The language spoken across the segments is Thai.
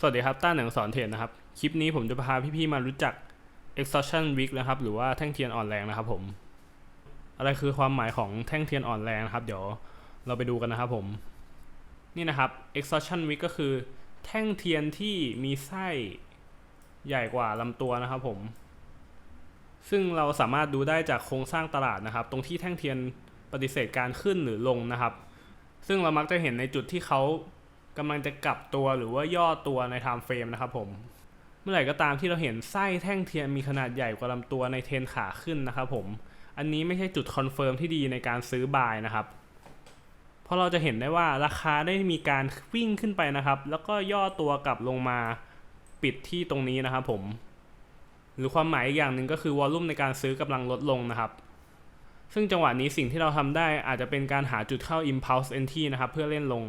สวัสดีครับ ต้าหนังสอนเทรดนะครับ คลิปนี้ผมจะพาพี่ๆมารู้จัก exhaustion week นะครับ หรือว่าแท่งเทียนอ่อนแรงนะครับผม อะไรคือความหมายของแท่งเทียนอ่อนแรงนะครับ เดี๋ยวเราไปดูกันนะครับผม นี่นะครับ exhaustion week ก็คือแท่งเทียนที่มีไส้ใหญ่กว่าลำตัวนะครับผม ซึ่งเราสามารถดูได้จากโครงสร้างตลาดนะครับ ตรงที่แท่งเทียนปฏิเสธการขึ้นหรือลงนะครับ ซึ่งเรามักจะเห็นในจุดที่เขา กำลังจะกลับตัวหรือว่าย่อตัวใน time frame นะครับผม เมื่อไหร่ก็ตามที่เราเห็นไส้แท่งเทียนมีขนาดใหญ่กว่าลำตัวในเทรนขาขึ้นนะครับผม อันนี้ไม่ใช่จุดคอนเฟิร์มที่ดีในการซื้อบายนะครับ เพราะเราจะเห็นได้ว่าราคาได้มีการวิ่งขึ้นไปนะครับ แล้วก็ย่อตัวกลับลงมาปิดที่ตรงนี้นะครับผม หรือความหมายอีกอย่างหนึ่งก็คือวอลลุ่มในการซื้อกำลังลดลงนะครับซึ่งจังหวะนี้สิ่งที่เราทำได้อาจจะเป็นการหาจุดเข้า impulse entry นะครับ เพื่อเล่นลง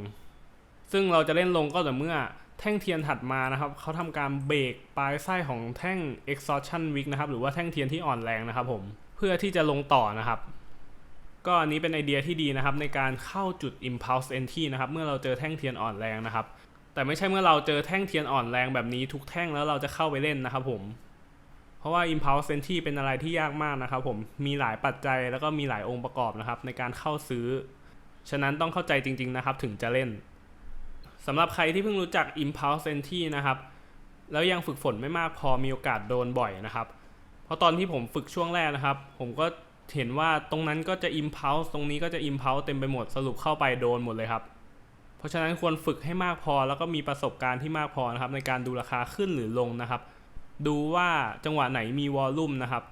ซึ่งเราจะเล่นลงก็แต่เมื่อแท่งเทียนถัดมานะครับเขาทำการเบรกปลายไส้ของแท่ง exhaustion wick นะครับหรือว่าแท่งเทียนที่อ่อนแรงนะครับผมเพื่อที่จะลงต่อนะครับ ก็อันนี้เป็นไอเดียที่ดีนะครับในการเข้าจุด impulse entry นะครับเมื่อเราเจอแท่งเทียนอ่อนแรงนะครับ แต่ไม่ใช่เมื่อเราเจอแท่งเทียนอ่อนแรงแบบนี้ทุกแท่งแล้วเราจะเข้าไปเล่นนะครับผมเพราะว่า impulse entry เป็นอะไรที่ยากมากนะครับผมมีหลายปัจจัยแล้วก็มีหลายองค์ประกอบนะครับในการเข้าซื้อ ฉะนั้นต้องเข้าใจจริง ๆนะครับ ถึงจะเล่น สำหรับใครที่เพิ่งรู้จัก impulse entry นะครับ แล้วยังฝึกฝนไม่มากพอมีโอกาสโดนบ่อยนะครับ เพราะตอนที่ผมฝึกช่วงแรกนะครับ ผมก็เห็นว่าตรงนั้นก็จะ impulse ตรงนี้ก็จะ impulse เต็มไปหมดสรุปเข้าไปโดนหมดเลยครับ เพราะฉะนั้นควรฝึกให้มากพอแล้วก็มีประสบการณ์ที่มากพอนะครับในการดูราคาขึ้นหรือลงนะครับ ดูว่าจังหวะไหนมีวอลลุ่มนะครับ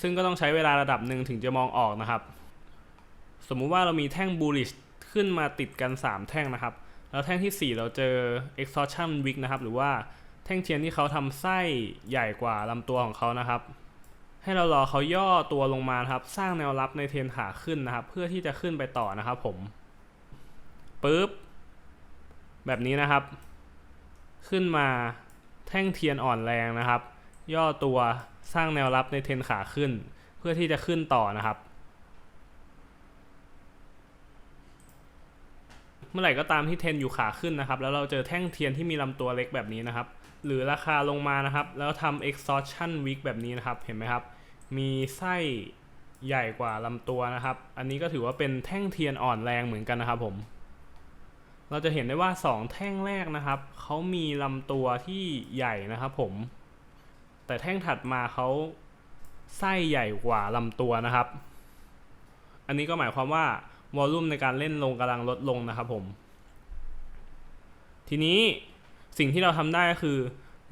ซึ่งก็ต้องใช้เวลาระดับหนึ่งถึงจะมองออกนะครับ สมมุติว่าเรามีแท่ง bullish ขึ้นมาติดกัน 3 แท่งนะครับ แล้วแท่งที่ 4 เราเจอ exhaustion wick นะครับ หรือว่าแท่งเทียนที่เขาทำไส้ใหญ่กว่าลำตัวของเขานะครับ ให้เรารอเขาย่อตัวลงมาครับ สร้างแนวรับในเทรนขาขึ้นนะครับ เพื่อที่จะขึ้นไปต่อนะครับผมปึ๊บแบบนี้นะครับ ขึ้นมาแท่งเทียนอ่อนแรงนะครับ ย่อตัวสร้างแนวรับในเทนขาขึ้น เพื่อที่จะขึ้นต่อนะครับ เมื่อไหร่ก็ตามที่เทนอยู่ขาขึ้นนะครับ แล้วเราเจอแท่งเทียนที่มีลำตัวเล็กแบบนี้นะครับ หรือราคาลงมานะครับ แล้วทำ exhaustion week แบบนี้นะครับ เห็นไหมครับ มีไส้ใหญ่กว่าลำตัวนะครับ อันนี้ก็ถือว่าเป็นแท่งเทียนอ่อนแรงเหมือนกันนะครับผม เราจะเห็นได้ว่า 2 แท่งแรกนะครับ เขามีลำตัวที่ใหญ่นะครับผม แต่แท่งถัดมาเขาไส้ใหญ่กว่าลำตัวนะครับ อันนี้ก็หมายความว่า วอลลุ่มในการเล่นลงกำลังลดลงนะครับผม ทีนี้สิ่งที่เราทำได้ก็คือ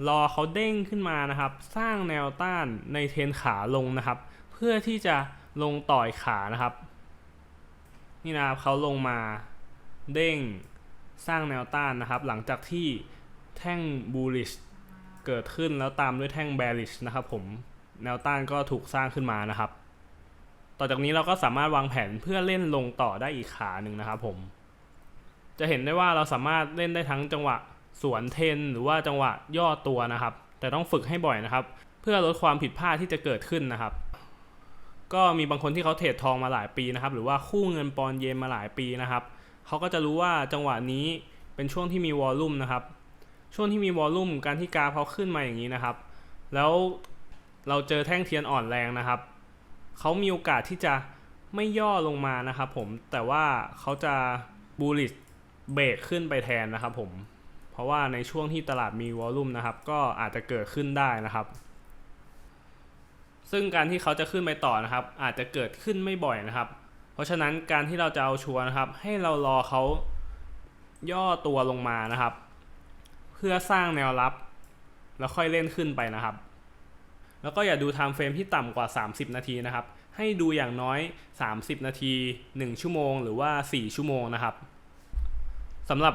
รอเขาเด้งขึ้นมานะครับ สร้างแนวต้านในเทนขาลงนะครับ เพื่อที่จะลงต่อยขานะครับ นี่นะครับเขาลงมาเด้งสร้างแนวต้านนะครับ หลังจากที่แท่ง bullish เกิดขึ้นแล้วตามด้วยแท่ง bearish นะครับผมแนวต้านก็ถูกสร้างขึ้นมานะครับ ต่อจากนี้เราก็สามารถวางแผนเพื่อเล่นลงต่อได้อีกขาหนึ่งนะครับผม จะเห็นได้ว่าเราสามารถเล่นได้ทั้งจังหวะสวนเทน หรือว่าจังหวะย่อตัวนะครับ แต่ต้องฝึกให้บ่อยนะครับ เพื่อลดความผิดพลาดที่จะเกิดขึ้นนะครับ ก็มีบางคนที่เขาเทรดทองมาหลายปีนะครับ หรือว่าคู่เงินปอนเยนมาหลายปีนะครับเขาก็จะรู้ว่าจังหวะนี้เป็นช่วงที่มีวอลลุ่มนะครับ ช่วงที่มีวอลลุ่มการที่กราฟเขาขึ้นมาอย่างนี้นะครับ แล้วเราเจอแท่งเทียนอ่อนแรงนะครับ เขามีโอกาสที่จะไม่ย่อลงมานะครับผมแต่ว่าเขาจะบูลิชเบรกขึ้นไปแทนนะครับผมเพราะว่าในช่วงที่ตลาดมีวอลลุ่มนะครับ ก็อาจจะเกิดขึ้นได้นะครับ ซึ่งการที่เขาจะขึ้นไปต่อนะครับ อาจจะเกิดขึ้นไม่บ่อยนะครับ เพราะฉะนั้นการที่เราจะเอาชัวร์นะครับ ให้เรารอเขาย่อตัวลงมานะครับ เพื่อสร้างแนวรับ แล้วค่อยเล่นขึ้นไปนะครับ แล้วก็อย่าดูไทม์เฟรมที่ต่ำกว่า 30 นาทีนะครับ ให้ดูอย่างน้อย 30 นาที 1 ชั่วโมง หรือว่า 4 ชั่วโมงนะครับสำหรับ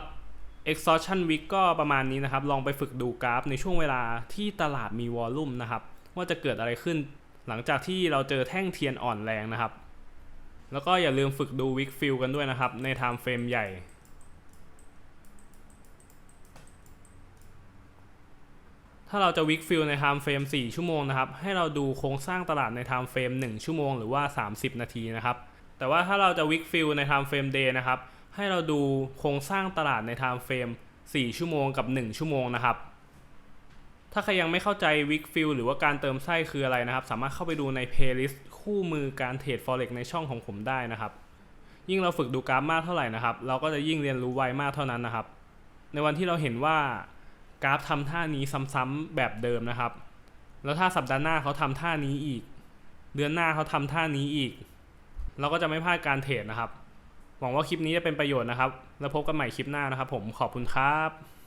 exhaustion week ก็ประมาณนี้นะครับ ลองไปฝึกดูกราฟในช่วงเวลาที่ตลาดมีวอลลุ่มนะครับ ว่าจะเกิดอะไรขึ้นหลังจากที่เราเจอแท่งเทียนอ่อนแรงนะครับ แล้วก็อย่าลืมฝึกดู week fill กันด้วยนะครับ ใน time frame ใหญ่ ถ้าเราจะวิกฟิลใน time frame 4ชั่วโมงนะครับ ให้เราดูโครงสร้างตลาดใน time frame 1ชั่วโมงหรือว่า 30 นาทีนะครับ แต่ว่าถ้าเราจะวิกฟิลใน time frame day นะครับ ให้เราดูโครงสร้างตลาดใน time frame 4ชั่วโมงกับ 1 ชั่วโมงนะครับ ถ้าใครยังไม่เข้าใจวิกฟิลหรือว่าการเติมไส้คืออะไรนะครับ สามารถเข้าไปดูในเพลย์ลิสต์คู่มือการเทรด forex ในช่องของผมได้นะครับ ยิ่งเราฝึกดูกราฟมากเท่าไหร่นะครับ เราก็จะยิ่งเรียนรู้ไวมากเท่านั้นนะครับ ในวันที่เราเห็นว่า กราฟทำท่านี้ซ้ำๆแบบเดิมนะครับ แล้วถ้าสัปดาห์หน้าเขาทำท่านี้อีก เดือนหน้าเขาทำท่านี้อีก เราก็จะไม่พลาดการเทรดนะครับ หวังว่าคลิปนี้จะเป็นประโยชน์นะครับ แล้วพบกันใหม่คลิปหน้านะครับ ผมขอบคุณครับ